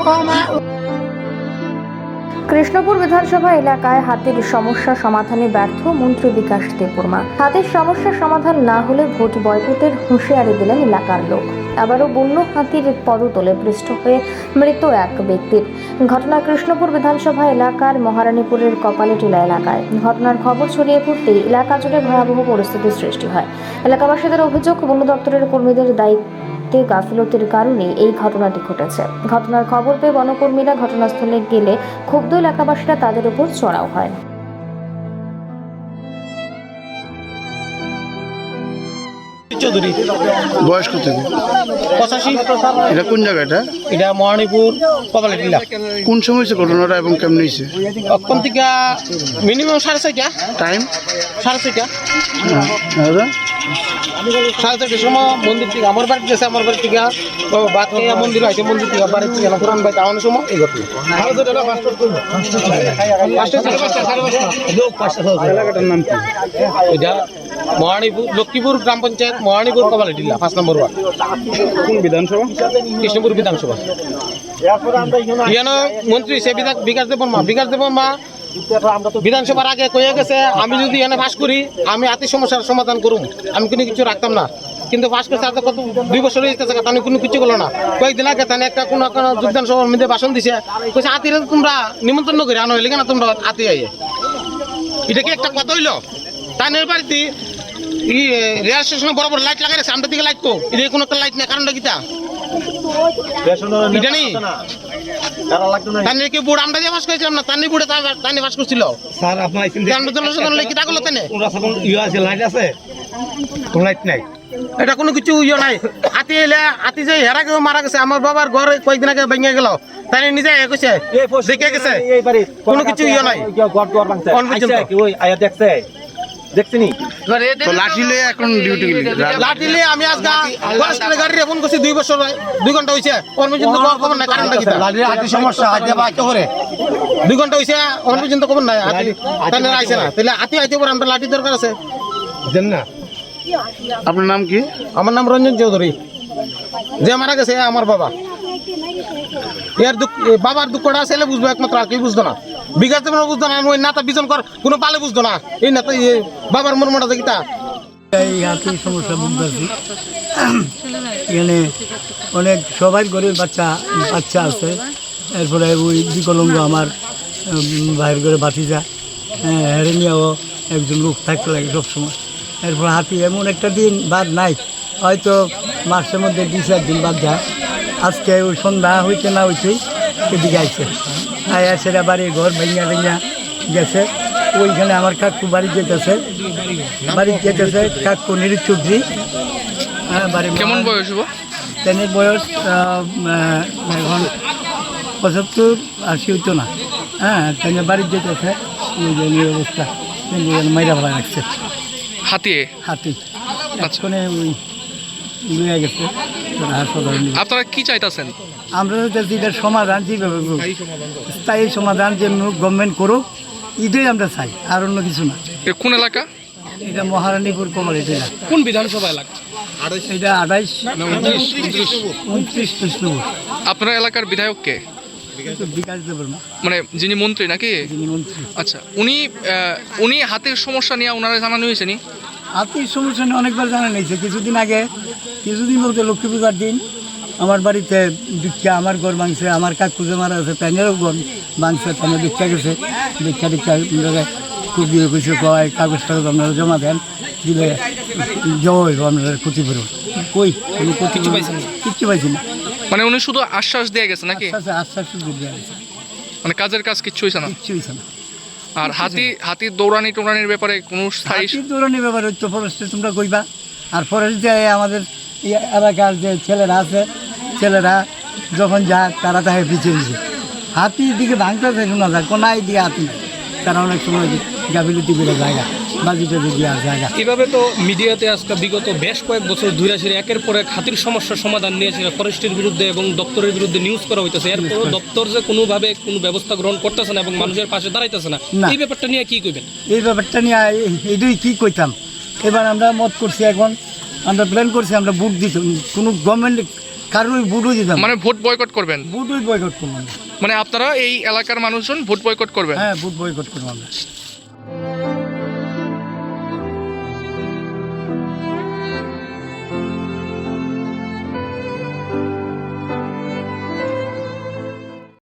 我。们 কৃষ্ণপুর বিধানসভা এলাকায় হাতির সমস্যা সমাধানে ব্যর্থ মন্ত্রী বিকাশ দেববর্মা। হাতির সমস্যার সমাধান না হলে ভোট বয়কটের হুঁশিয়ারি দিলেন এলাকার লোক। আবারও বন্য হাতির পদতলে পৃষ্ঠ হয়ে মৃত এক ব্যক্তির। ঘটনা কৃষ্ণপুর বিধানসভা এলাকার মহারানীপুরের কপালেটিলা এলাকায়। ঘটনার খবর ছড়িয়ে পড়তেই এলাকা জুড়ে ভয়াবহ পরিস্থিতির সৃষ্টি হয়। এলাকাবাসীদের অভিযোগ, বন দপ্তরের কর্মীদের দায়িত্বে গাফিলতির কারণে এই ঘটনাটি ঘটেছে। ঘটনার খবর পেয়ে বনকর্মীরা ঘটনাস্থলে গেলে ক্ষুব্ধ এলাকাবাসীরা তাদের উপর চড়াও হয়। চৌধুরী। বয়স কত পঁচাশি। এটা কোন জায়গাটা এটা? মহানিপুর কোন সময় হয়েছে ঘটনাটা এবং কেমন হয়েছে? অক্ষণ থেকে মিনিমাম সাড়ে ছয়টা। টাইম সাড়ে ছয়টা। দাদা? সাড়ে ছয়টার সময় মন্দির থেকে আমার বাড়ি গেছে আমার বাড়ি থেকে বাদ থেকে মন্দির আছে মন্দির থেকে বাড়ি থেকে কোরআন বাড়িতে আমার সময় এই ঘটনা। এলাকাটার নাম কি? এটা মহানিপুর লক্ষ্মীপুর গ্রাম পঞ্চায়েত মহানিপুর কপালে টিলা পাঁচ নম্বর ওয়ার্ড। কোন বিধানসভা? কৃষ্ণপুর বিধানসভা। ইয়ানো মন্ত্রী সে বিধান- বিকাশ দেবন মা বিকাশ দেবন মা বিধানসভার আগে কয়ে গেছে, আমি যদি এনে পাস করি, আমি আতি সমস্যার সমাধান করুম। আমি কোনো কিছু রাখতাম না। কিন্তু পাস করছে আর কত দুই বছর হয়ে গেছে তানি কোনো কিছু করল না। কয়েকদিন আগে তানে একটা কোনো কোনো যোগদান সভার মধ্যে ভাষণ দিছে। কইছে, আতিরে তোমরা নিমন্ত্রণ করে আনো হইলে কেন তোমরা আতি আইয়ে? এটা কি একটা কথা হইল? তানের বাড়িতে রেল স্টেশনে বড় বড় লাইট লাগাই রেখেছে, আমরা দিকে লাইট কো এটা কোনো একটা লাইট নেই, কারণটা কিটা এটা নেই কি বুড় আমরা দিয়ে বাস করেছিলাম না? তানি বুড়ে তানি বাস করছিল? স্যার আপনার এখানে আমরা জনসাধারণ লেগে কিটা করল তানে? কোন রাস্তা কোন ইয়ে আছে লাইট আছে? লাইট নাই? এটা কোনো কিছু ইয়ে নাই। হাতি এলে হাতি যে হেরা কেউ মারা গেছে আমার বাবার ঘর কয়েকদিন আগে ভেঙে গেল। তাই নিজে এ কইছে দেখে গেছে। কোনো কিছু ইয়ে নাই। কোন পর্যন্ত? তো লাঠি লয়ে এখন ডিউটি গেলি লাঠিলে আমি আজ ফরেস্টের গাড়ি ফোন করছি দুই বছর হয়, দুই ঘণ্টা হয়েছে ওর পর্যন্ত খবর নাই কারণটা কি সমস্যা হাতে বাচ্চা করে। দুই ঘণ্টা হয়েছে ওর পর্যন্ত খবর নাই হাতি তাহলে আইছে না। তাহলে হাতি আইতে পারে আমরা লাঠি দরকার আছে। দেন না। আপনার নাম কি? আমার নাম রঞ্জন চৌধুরী। যে মারা গেছে আমার বাবা। এর দুঃখ বাবার দুঃখটা ছেলে বুঝব একমাত্র আর কেউ বুঝতো না। বিকাশ দেবেন বুঝতো না ওই নাতা বিজন কর কোনো পালে বুঝতো না। এই নাতা বাবার মর্মটা দেখিতা এই হাতির সমস্যা বুঝতেছি এখানে অনেক সবাই গরিব বাচ্চা বাচ্চা আছে। এরপরে ওই বিকলঙ্গ আমার উম, বাইরের করে বাতিজা হ্যাঁ হেরে নিয়েও একজন লোক থাকতে লাগে সবসময়। এরপর হাতি এমন একটা দিন বাদ নাই। হয়তো মাসের মধ্যে দুই চার দিন বাদ যায়। আজকে ওই সন্ধ্যা হইতে না হইতেই এদিকে আইছে। আয়া সেটা বাড়ির ঘর ভেঙা ভেঙা গেছে। ওইখানে আমার কাকু বাড়ি যেতেছে। বাড়ি যেতেছে কাকু নিরুজ চৌধুরী। হ্যাঁ বাড়ি কেমন বয়স তেনের বয়স এখন পঁচাত্তর আশি হইতো না। হ্যাঁ তেনে বাড়ি যেতেছে। ওই অবস্থা। মাইরা ভাড়া রাখছে হাতিয়ে? হাতি। আচ্ছা। এক্ষণে ওই গেছে আপনারা কি চাইতেছেন? আমরা চাইছি এটার সমাধান যেভাবে স্থায়ী সমাধান যে গভর্নমেন্ট করুক এটাই আমরা চাই আর অন্য কিছু না। কোন এলাকা? এটা মহারানীপুর কমল এটা কোন বিধানসভা এলাকা? এটা আঠাইশ উনত্রিশ। কৃষ্ণপুর। আপনার এলাকার বিধায়ক কে? মানে যিনি মন্ত্রী নাকি? আচ্ছা উনি আহ, উনি হাতের সমস্যা নিয়ে ওনারা জানানো হয়েছে নি? হাতির সমস্যা নিয়ে অনেকবার জানা নিয়েছে। কিছুদিন আগে কিছুদিন বলতে লক্ষ্মী পূজার দিন। আমার বাড়িতে দীক্ষা আমার ঘর ভাঙছে আমার কাকু যে মারা আছে তাইনেরও ঘর ভাঙছে তাই দীক্ষা গেছে। দীক্ষা দীক্ষা খুব দিয়ে কিছু কয় কাগজ টাগজ আপনারা জমা দেন দিলে জমা হইব আপনারা ক্ষতি করব। কই? আমি ক্ষতি পাইছি কিচ্ছু পাইছি না। মানে উনি শুধু আশ্বাস দিয়ে গেছে নাকি? আশ্বাস সুযোগ দেওয়া হয়েছে মানে কাজের কাজ কিচ্ছু হয়েছে না? কিচ্ছু হয়েছে না। আর হাতি হাতির দৌড়ানি টোড়ানির ব্যাপারে কোনো স্থায়ী হাতির দৌড়ানির ব্যাপার হচ্ছে ফরেস্টে তোমরা কইবা। আর ফরেস্ট যে আমাদের এলাকার যে ছেলেরা আছে ছেলেরা যখন যায় তারা তাকে পিছিয়ে দিছে। হাতির দিকে ভাঙতে শোনা যায় কোনায় দিকে হাতি তারা অনেক সময় গাফিলতি করে জায়গা। বাজিটা দিয়ে আর জায়গা। এভাবে তো মিডিয়াতে আজকে বিগত বেশ কয়েক বছর ধরে আসলে একের পর এক হাতির সমস্যার সমাধান নিয়েছে ফরেস্টের বিরুদ্ধে এবং দপ্তরের বিরুদ্ধে নিউজ করা হইতেছে। এরপরও দপ্তর যে কোনোভাবে কোনো ব্যবস্থা গ্রহণ করতেছে না এবং মানুষের পাশে দাঁড়াইতেছে না। এই ব্যাপারটা নিয়ে কি কইবেন? এই ব্যাপারটা নিয়ে এই- এইটাই কী কইতাম? এবার আমরা মত করছি এখন আমরা প্ল্যান করছি আমরা বুট দিতাম কোনো গভর্নমেন্ট কারোর বুটও দিতাম মানে ভোট বয়কট করবেন? বুটই বয়কট করবেন মানে আপনারা এই এলাকার মানুষজন ভোট বয়কট করবেন? হ্যাঁ ভোট বয়কট করব আমরা।